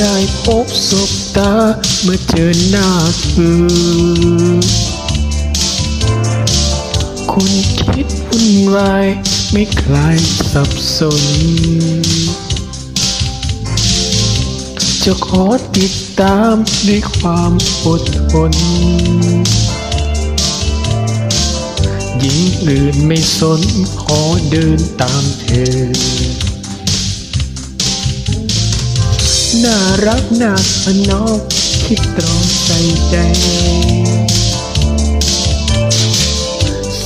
ได้พบศบตาเมื่อเจอหน้าเธอคุณคิดวุ่นวายไม่คลายสับสน จะขอติดตามด้วยความอดทนหญิงอื่นไม่สนขอเดินตามเธอ น่ารักน่าสนอกคิดตรองใจใจ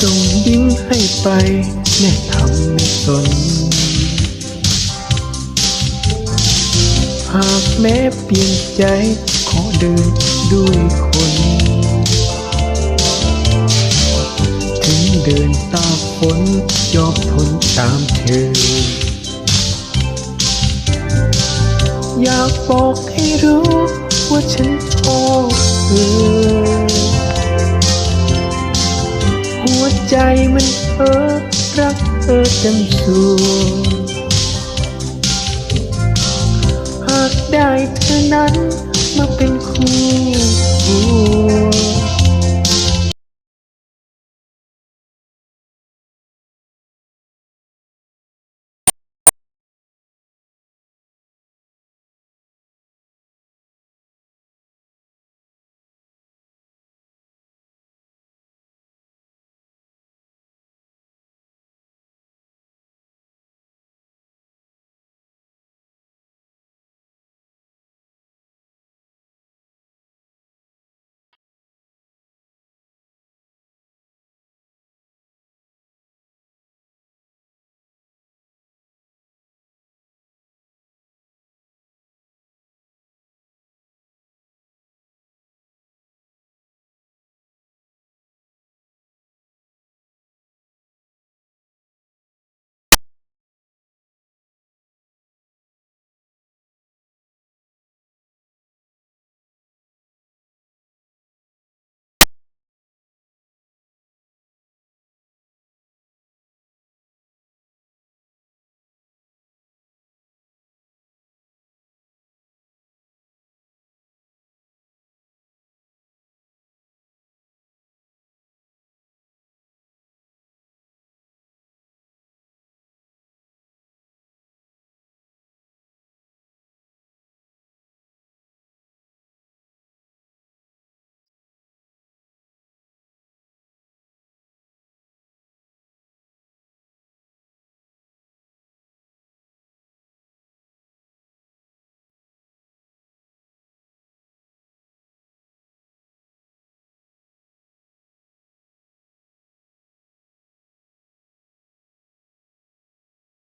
ส่งยิ้มให้ไปแน่ทำไม่สนหากแม้เปลี่ยนใจขอเดินด้วยคน ถึงเดินตาฝนยอมทนตามเธอ อยากบอกให้รู้ ว่าฉันชอบเธอหัวใจมันเพ้อรักเธอเต็มส่วนหากได้เธอนั้นมาเป็นคู่